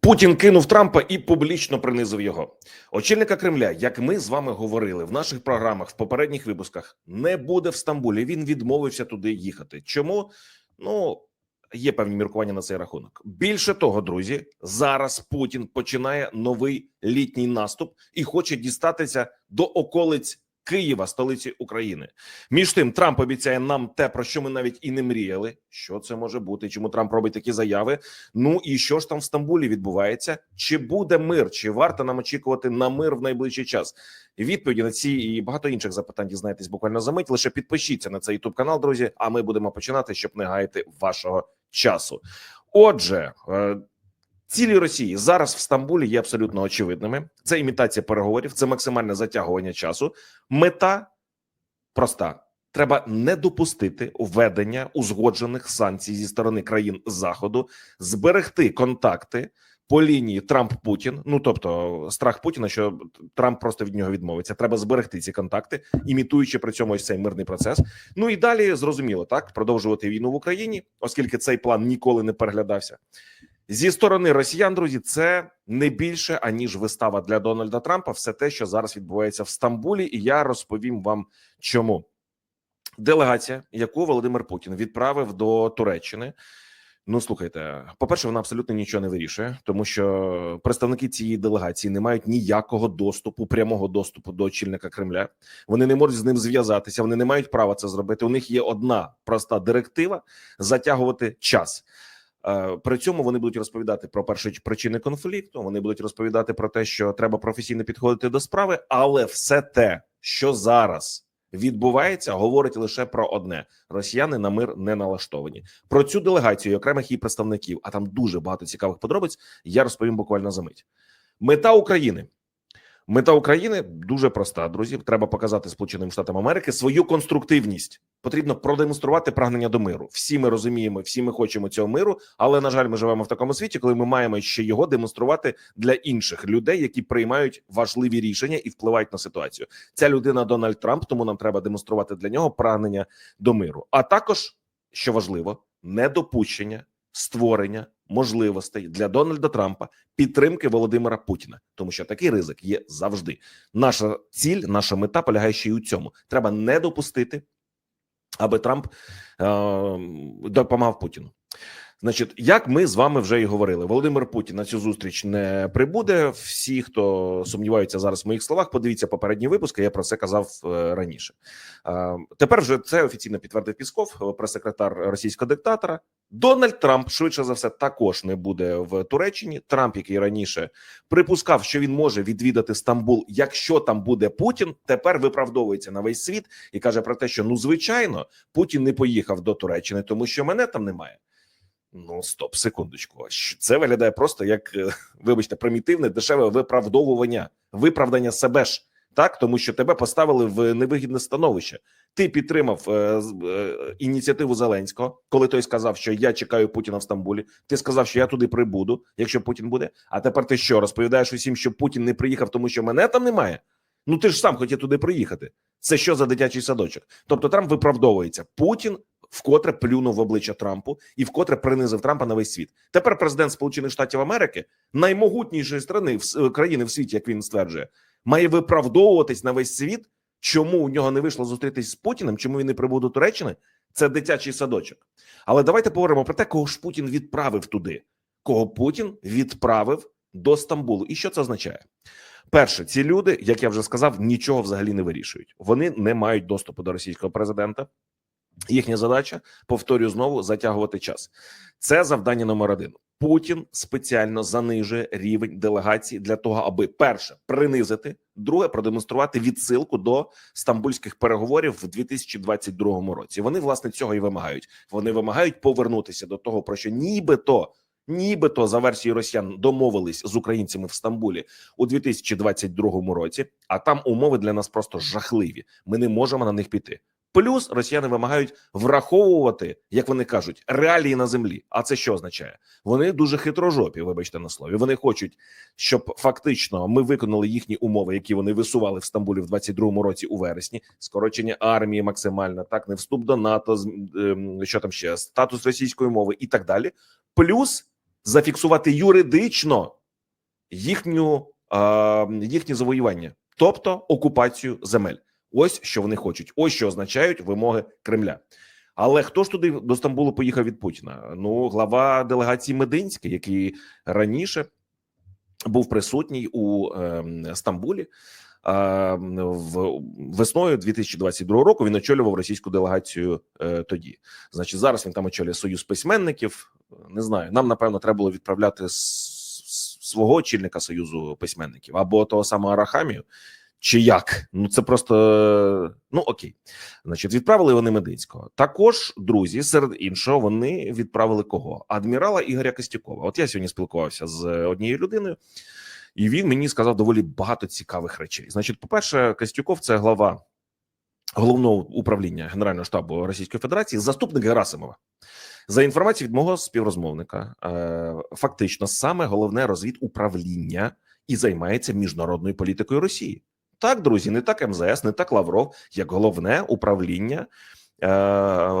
Путін кинув Трампа і публічно принизив його. Очільника Кремля, як ми з вами говорили в наших програмах в попередніх випусках, не буде в Стамбулі. Він відмовився туди їхати. Чому? Ну є певні міркування на цей рахунок. Більше того, друзі, зараз Путін починає новий літній наступ і хоче дістатися до околиць Києва, столиці України. Між тим, Трамп обіцяє нам те, про що ми навіть і не мріяли. Що це може бути? Чому Трамп робить такі заяви? Ну і що ж там в Стамбулі відбувається? Чи буде мир? Чи варто нам очікувати на мир в найближчий час? Відповіді на ці і багато інших запитань дізнаєтесь буквально за мить. Лише підпишіться на цей youtube канал, друзі. А ми будемо починати, щоб не гаяти вашого часу. Отже. Цілі Росії зараз в Стамбулі є абсолютно очевидними. Це імітація переговорів, це максимальне затягування часу. Мета проста: треба не допустити введення узгоджених санкцій зі сторони країн Заходу, зберегти контакти по лінії Трамп-Путін. Ну тобто, страх Путіна, що Трамп просто від нього відмовиться. Треба зберегти ці контакти, імітуючи при цьому ось цей мирний процес. Ну і далі зрозуміло так продовжувати війну в Україні, оскільки цей план ніколи не переглядався. Зі сторони росіян, друзі, це не більше аніж вистава для Дональда Трампа. Все те, що зараз відбувається в Стамбулі, і я розповім вам, чому делегація, яку Володимир Путін відправив до Туреччини. Ну, слухайте, по-перше, вона абсолютно нічого не вирішує, тому що представники цієї делегації не мають ніякого доступу, прямого доступу до очільника Кремля. Вони не можуть з ним зв'язатися, вони не мають права це зробити. У них є одна проста директива затягувати час. Е, При цьому вони будуть розповідати про перші причини конфлікту. Вони будуть розповідати про те, що треба професійно підходити до справи, але все те, що зараз відбувається, говорить лише про одне: росіяни на мир не налаштовані. Про цю делегацію і окремих її представників, а там дуже багато цікавих подробиць. Я розповім буквально за мить. Мета України. Мета України дуже проста, друзі. Треба показати Сполученим Штатам Америки свою конструктивність. Потрібно продемонструвати прагнення до миру. Всі ми розуміємо, всі ми хочемо цього миру, але на жаль, ми живемо в такому світі, коли ми маємо ще його демонструвати для інших людей, які приймають важливі рішення і впливають на ситуацію. Ця людина Дональд Трамп, тому нам треба демонструвати для нього прагнення до миру. А також що важливо, недопущення створення можливостей для Дональда Трампа підтримки Володимира Путіна, тому що такий ризик є завжди. Наша ціль, наша мета полягає ще й у цьому. Треба не допустити, аби Трамп е, допомагав Путіну. Значить, як ми з вами вже і говорили, Володимир Путін на цю зустріч не прибуде. Всі, хто сумніваються зараз в моїх словах, подивіться попередні випуски. Я про це казав е, раніше. Е, тепер вже це офіційно підтвердив Пісков, прес-секретар російського диктатора. Дональд Трамп швидше за все також не буде в Туреччині. Трамп, який раніше припускав, що він може відвідати Стамбул, якщо там буде Путін, тепер виправдовується на весь світ і каже про те, що ну звичайно Путін не поїхав до Туреччини, тому що мене там немає. Ну, стоп, секундочку. Це виглядає просто як, е, вибачте, примітивне дешеве виправдовування, виправдання себе ж. Так, тому що тебе поставили в невигідне становище. Ти підтримав е, е, ініціативу Зеленського, коли той сказав, що я чекаю Путіна в Стамбулі. Ти сказав, що я туди прибуду, якщо Путін буде. А тепер ти що розповідаєш усім, що Путін не приїхав, тому що мене там немає? Ну ти ж сам хотів туди приїхати. Це що за дитячий садочок? Тобто Трамп виправдовується. Путін вкотре плюнув в обличчя Трампу і вкотре принизив Трампа на весь світ. Тепер президент Сполучених Штатів Америки, наймогутнішої страни в країни в світі, як він стверджує, має виправдовуватись на весь світ. Чому у нього не вийшло зустрітись з Путіним? Чому він не прибув до Туреччини? Це дитячий садочок. Але давайте поговоримо про те, кого ж Путін відправив туди, кого Путін відправив до Стамбулу. І що це означає? Перше, ці люди, як я вже сказав, нічого взагалі не вирішують. Вони не мають доступу до російського президента. Їхня задача, повторюю знову, затягувати час. Це завдання номер один. Путін спеціально занижує рівень делегації для того, аби перше принизити, друге продемонструвати відсилку до стамбульських переговорів в 2022 році. Вони власне цього і вимагають. Вони вимагають повернутися до того, про що нібито. Нібито за версією росіян домовились з українцями в Стамбулі у 2022 році, а там умови для нас просто жахливі. Ми не можемо на них піти. Плюс росіяни вимагають враховувати, як вони кажуть, реалії на землі. А це що означає? Вони дуже хитрожопі, вибачте на слові. Вони хочуть, щоб фактично ми виконали їхні умови, які вони висували в Стамбулі в 22-му році у вересні. Скорочення армії максимально, так не вступ до НАТО, ем, що там ще статус російської мови і так далі. Плюс зафіксувати юридично їхню е, їхнє завоювання, тобто окупацію земель. Ось що вони хочуть. Ось що означають вимоги Кремля. Але хто ж туди до Стамбулу поїхав від Путіна? Ну, глава делегації Мединський, який раніше був присутній у е, Стамбулі. В весною 2022 року він очолював російську делегацію е, тоді. Значить, зараз він там очолює союз письменників. Не знаю. Нам напевно треба було відправляти свого очільника союзу письменників або того самого Арахамію. Чи як? Ну це просто е, ну окей. Значить, відправили вони Мединського. Також друзі, серед іншого, вони відправили кого? Адмірала Ігоря Костюкова. От я сьогодні спілкувався з однією людиною, і він мені сказав доволі багато цікавих речей. Значить, по-перше, Костюков це глава головного управління Генерального штабу Російської Федерації, заступник Герасимова. За інформацією від мого співрозмовника, е, фактично саме головне розвідуправління і займається міжнародною політикою Росії. Так, друзі, не так МЗС, не так Лавров, як головне управління е,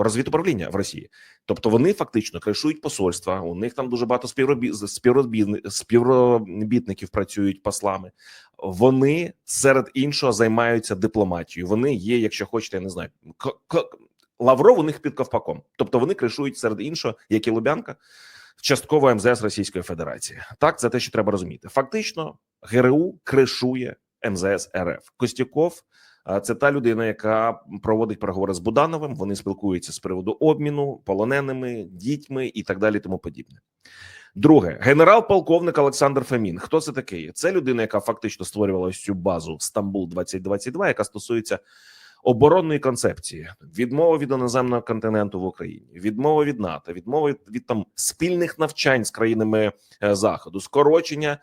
розвідуправління в Росії. Тобто вони фактично кришують посольства. У них там дуже багато співробі... співробітни- співробітників працюють послами. Вони серед іншого займаються дипломатією. Вони є, якщо хочете, я не знаю, Лавров у них під ковпаком. Тобто вони кришують серед іншого, як і Лубянка, частково МЗС Російської Федерації. Так, це те, що треба розуміти. Фактично, ГРУ кришує МЗС РФ. Костюков це та людина, яка проводить переговори з Будановим. Вони спілкуються з приводу обміну полоненими, дітьми і так далі. Тому подібне. Друге, генерал-полковник Олександр Фемін. Хто це такий? Це людина, яка фактично створювала ось цю базу Стамбул 2022 яка стосується оборонної концепції, відмова від іноземного континенту в Україні, відмова від НАТО, відмова від, від там спільних навчань з країнами е, заходу, скорочення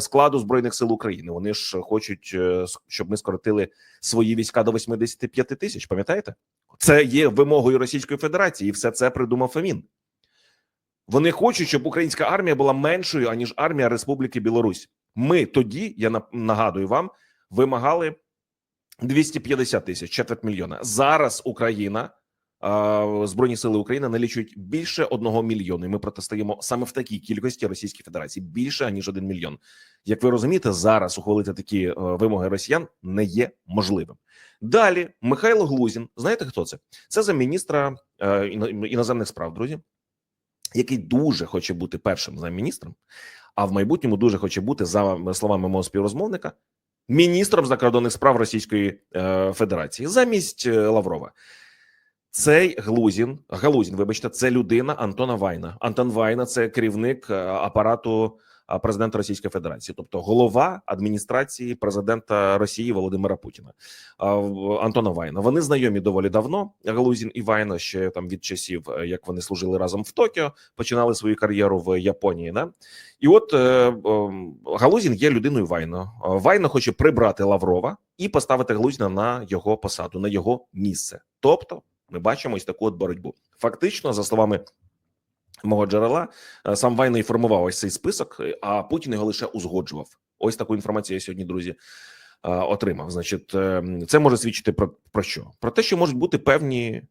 складу збройних сил України. Вони ж хочуть, е, щоб ми скоротили свої війська до 85 тисяч. Пам'ятаєте? Це є вимогою Російської Федерації, і все це придумав Фемін. Вони хочуть, щоб українська армія була меншою аніж армія Республіки Білорусь. Ми тоді, я на- нагадую вам, вимагали 250 тисяч, четверть мільйона. Зараз Україна, Збройні сили України налічують більше одного мільйону. І ми протистоїмо саме в такій кількості Російській Федерації більше ніж один мільйон. Як ви розумієте, зараз ухвалити такі е, вимоги росіян не є можливим. Далі Михайло Глузін. Знаєте хто це? Це замміністра е, іно- іноземних справ, друзі, який дуже хоче бути першим замміністром, а в майбутньому дуже хоче бути за словами мого співрозмовника міністром закордонних справ Російської е, Федерації замість е, Лаврова. Цей Глузін, Галузін, вибачте, це людина Антона Вайна. Антон Вайна це керівник е, апарату е, президента Російської Федерації, тобто голова адміністрації президента Росії Володимира Путіна. Антона Вайна. Вони знайомі доволі давно. Галузін і Вайна ще там від часів, е, як вони служили разом в Токіо, починали свою кар'єру в Японії. Да? І от е, Галузін є людиною Вайно. Е, Вайно хоче прибрати Лаврова і поставити Галузіна на його посаду, на його місце. Тобто, ми бачимо ось таку от боротьбу. Фактично, за словами мого джерела, е, сам Вайно і формував ось цей список, е, а Путін його лише узгоджував. Ось таку інформацію я сьогодні, друзі, е, отримав. Значить, це може свідчити про, про що? Про те, що можуть бути певні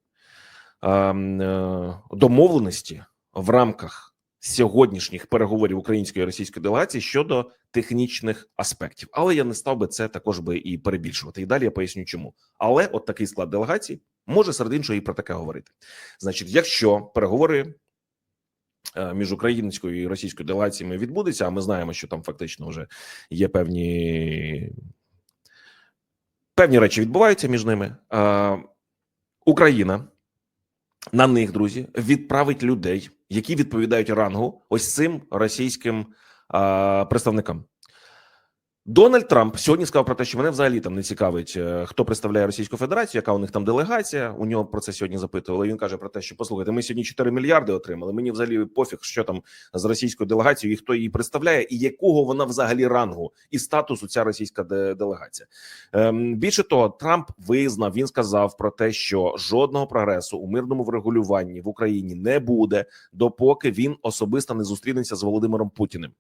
домовленості в рамках сьогоднішніх переговорів української і російської делегації щодо технічних аспектів. Але я не став би це також би і перебільшувати. І далі я поясню, чому. Але от такий склад делегації може серед іншого і про таке говорити. Значить, якщо переговори е, між українською і російською делегаціями відбудеться, а ми знаємо, що там фактично вже є певні. Певні речі відбуваються між ними. Е, Україна на них, друзі, відправить людей, які відповідають рангу ось цим російським представникам. Дональд Трамп сьогодні сказав про те, що мене взагалі там не цікавить, е, хто представляє Російську Федерацію, яка у них там делегація. У нього про це сьогодні запитували. Він каже про те, що послухайте, ми сьогодні 4 мільярди отримали. Мені взагалі пофіг, що там з російською делегацією, і хто її представляє, і якого вона взагалі рангу і статусу ця російська делегація. Ем, більше того, Трамп визнав, він сказав про те, що жодного прогресу у мирному врегулюванні в Україні не буде, допоки він особисто не зустрінеться з Володимиром Путіним.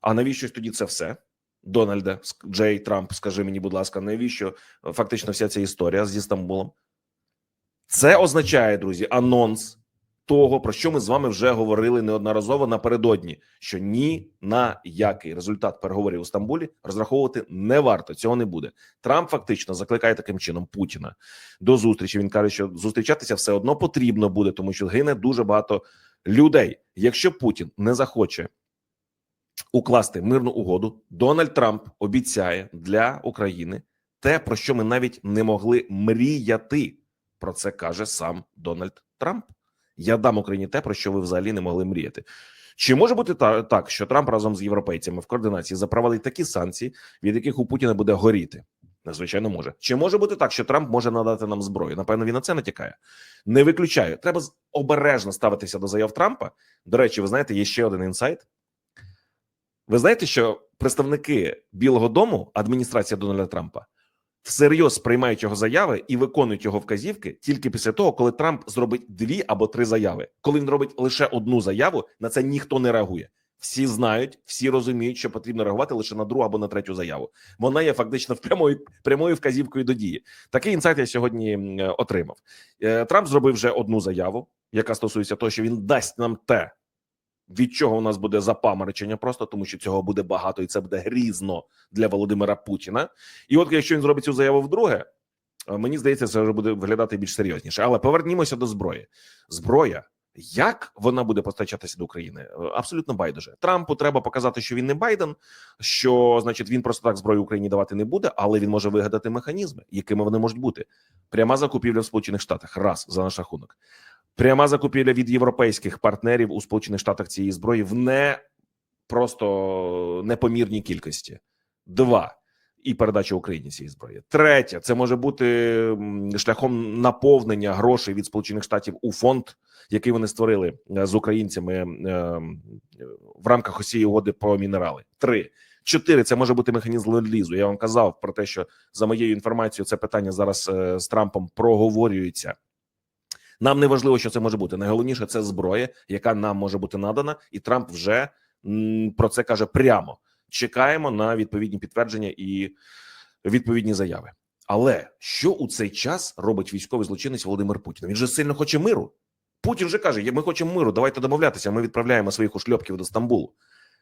А навіщо тоді це все? Дональде ск- Джей Трамп, скажи мені, будь ласка, навіщо е, фактично вся ця історія зі Стамбулом? Це означає, друзі, анонс того, про що ми з вами вже говорили неодноразово напередодні, що ні на який результат переговорів у Стамбулі розраховувати не варто. Цього не буде. Трамп фактично закликає таким чином Путіна до зустрічі. Він каже, що зустрічатися все одно потрібно буде, тому що гине дуже багато людей. Якщо Путін не захоче укласти мирну угоду, Дональд Трамп обіцяє для України те, про що ми навіть не могли мріяти. Про це каже сам Дональд Трамп. Я дам Україні те, про що ви взагалі не могли мріяти. Чи може бути так, що Трамп разом з європейцями в координації запровадить такі санкції, від яких у Путіна буде горіти? Звичайно, може. Чи може бути так, що Трамп може надати нам зброю? Напевно, він на це натякає. Не виключаю. Треба обережно ставитися до заяв Трампа. До речі, ви знаєте, є ще один інсайт. Ви знаєте, що представники Білого Дому, адміністрація Дональда Трампа, всерйоз сприймають його заяви і виконують його вказівки тільки після того, коли Трамп зробить дві або три заяви. Коли він робить лише одну заяву, на це ніхто не реагує. Всі знають, всі розуміють, що потрібно реагувати лише на другу або на третю заяву. Вона є фактично прямою прямою вказівкою до дії. Такий інсайт я сьогодні отримав. Е, Трамп зробив вже одну заяву, яка стосується того, що він дасть нам те, від чого у нас буде запаморочення, просто тому що цього буде багато, і це буде грізно для Володимира Путіна. І от якщо він зробить цю заяву вдруге, е, мені здається, це вже буде виглядати більш серйозніше. Але повернімося до зброї. Зброя. Як вона буде постачатися до України? Е, Абсолютно байдуже. Трампу треба показати, що він не Байден, що значить він просто так зброю Україні давати не буде, але він може вигадати механізми, якими вони можуть бути. Пряма закупівля в Сполучених Штатах, раз за наш рахунок. Пряма закупівля від європейських партнерів у Сполучених Штатах цієї зброї в не просто непомірній кількості. Два і передача Україні цієї зброї. Третє, це може бути шляхом наповнення грошей від Сполучених Штатів у фонд, який вони створили е, з українцями е, в рамках усієї угоди про мінерали. Три. Чотири це може бути механізм ленд-лізу. Я вам казав про те, що за моєю інформацією, це питання зараз е, з Трампом проговорюється. Нам не важливо, що це може бути. Найголовніше це зброя, яка нам може бути надана, і Трамп вже про це каже прямо. Чекаємо на відповідні підтвердження і відповідні заяви. Але що у цей час робить військовий злочинець Володимир Путін? Він же сильно хоче миру. Путін же каже: ми хочемо миру, давайте домовлятися. Ми відправляємо своїх ушльопків до Стамбулу.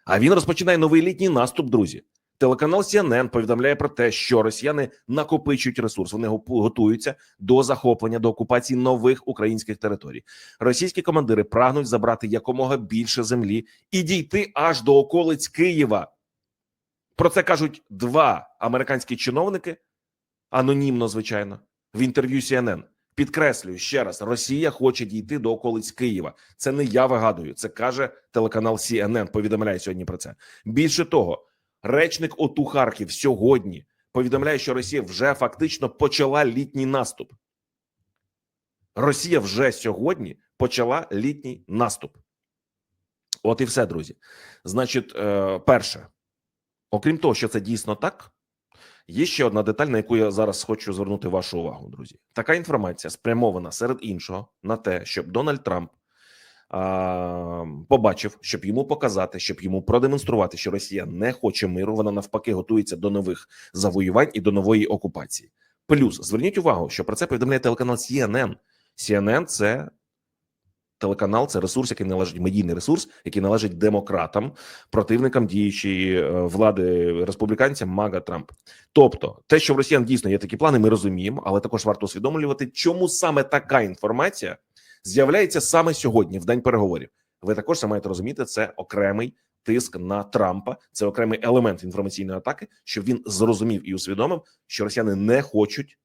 А він розпочинає новий літній наступ, друзі. Телеканал CNN повідомляє про те, що росіяни накопичують ресурс. Вони готуються до захоплення до окупації нових українських територій. Російські командири прагнуть забрати якомога більше землі і дійти аж до околиць Києва. Про це кажуть два американські чиновники, анонімно, звичайно, в інтерв'ю CNN. Підкреслюю ще раз: Росія хоче дійти до околиць Києва. Це не я вигадую, це каже телеканал CNN, Повідомляє сьогодні про це. Більше того, речник ОТУ Харків сьогодні повідомляє, що Росія вже фактично почала літній наступ. Росія вже сьогодні почала літній наступ. От і все, друзі. Значить, е, перше, окрім того, що це дійсно так, є ще одна деталь, на яку я зараз хочу звернути вашу увагу, друзі. Така інформація спрямована серед іншого на те, щоб Дональд Трамп побачив, щоб йому показати, щоб йому продемонструвати, що Росія не хоче миру. Вона навпаки готується до нових завоювань і до нової окупації. Плюс зверніть увагу, що про це повідомляє телеканал CNN. CNN – це телеканал, це ресурс, який належить медійний ресурс, який належить демократам, противникам діючої е, влади республіканцям Мага Трамп. Тобто, те, що в росіян дійсно є такі плани, ми розуміємо, але також варто усвідомлювати, чому саме така інформація з'являється саме сьогодні, в день переговорів. Ви також це маєте розуміти, це окремий тиск на Трампа, це окремий елемент інформаційної атаки, щоб він зрозумів і усвідомив, що росіяни не хочуть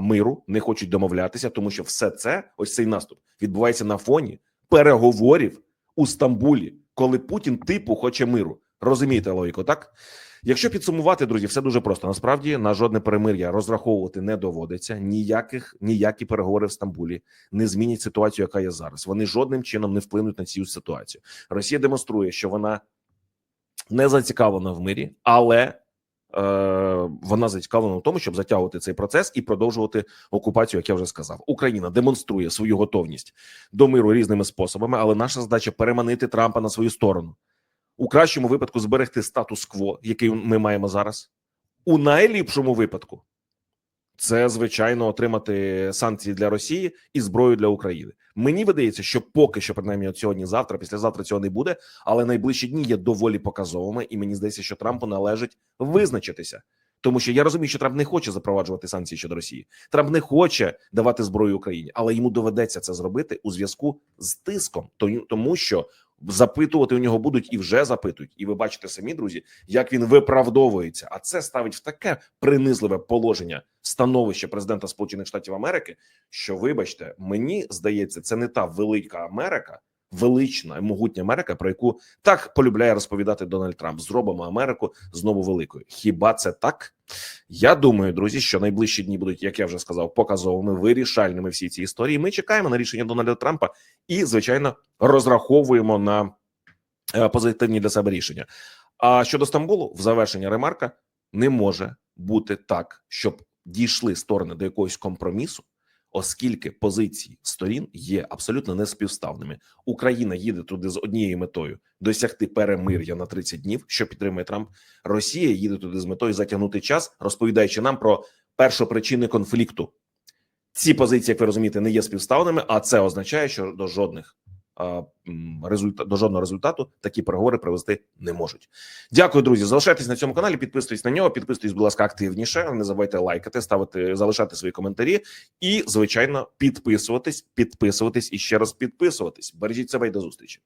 миру, не хочуть домовлятися, тому що все це, ось цей наступ, відбувається на фоні переговорів у Стамбулі, коли Путін типу хоче миру. Розумієте логіку, так? Якщо підсумувати, друзі, все дуже просто. Насправді на жодне перемир'я розраховувати не доводиться. Ніяких ніякі переговори в Стамбулі не змінять ситуацію, яка є зараз. Вони жодним чином не вплинуть на цю ситуацію. Росія демонструє, що вона не зацікавлена в мирі, але е, вона зацікавлена в тому, щоб затягувати цей процес і продовжувати окупацію, як я вже сказав. Україна демонструє свою готовність до миру різними способами, але наша задача переманити Трампа на свою сторону. У кращому випадку зберегти статус-кво, який ми маємо зараз. У найліпшому випадку це звичайно отримати санкції для Росії і зброю для України. Мені видається, що поки що, принаймні, от сьогодні, завтра, післязавтра цього не буде, але найближчі дні є доволі показовими, і мені здається, що Трампу належить визначитися. Тому що я розумію, що Трамп не хоче запроваджувати санкції щодо Росії. Трамп не хоче давати зброю Україні, але йому доведеться це зробити у зв'язку з тиском, То- тому що запитувати у нього будуть і вже запитують. І ви бачите самі, друзі, як він виправдовується. А це ставить в таке принизливе положення становище президента Сполучених Штатів Америки. Що, вибачте, мені здається, це не та велика Америка, велична і могутня Америка, про яку так полюбляє розповідати Дональд Трамп. Зробимо Америку знову великою. Хіба це так? Я думаю, друзі, що найближчі дні будуть, як я вже сказав, показовими, вирішальними всі ці історії. Ми чекаємо на рішення Дональда Трампа і, звичайно, розраховуємо на е, позитивні для себе рішення. А щодо Стамбулу, в завершення ремарка не може бути так, щоб дійшли сторони до якогось компромісу, оскільки позиції сторін є абсолютно неспівставними. Україна їде туди з однією метою досягти перемир'я на 30 днів, що підтримує Трамп. Росія їде туди з метою затягнути час, розповідаючи нам про першопричини конфлікту. Ці позиції, як ви розумієте, не є співставними, а це означає, що до жодних а, м, результа- до жодного результату такі переговори привести не можуть. Дякую, друзі. Залишайтесь на цьому каналі, підписуйтесь на нього, підписуйтесь, будь ласка, активніше. Не забувайте лайкати, ставити, залишати свої коментарі і, звичайно, підписуватись, підписуватись і ще раз підписуватись. Бережіть себе і до зустрічі.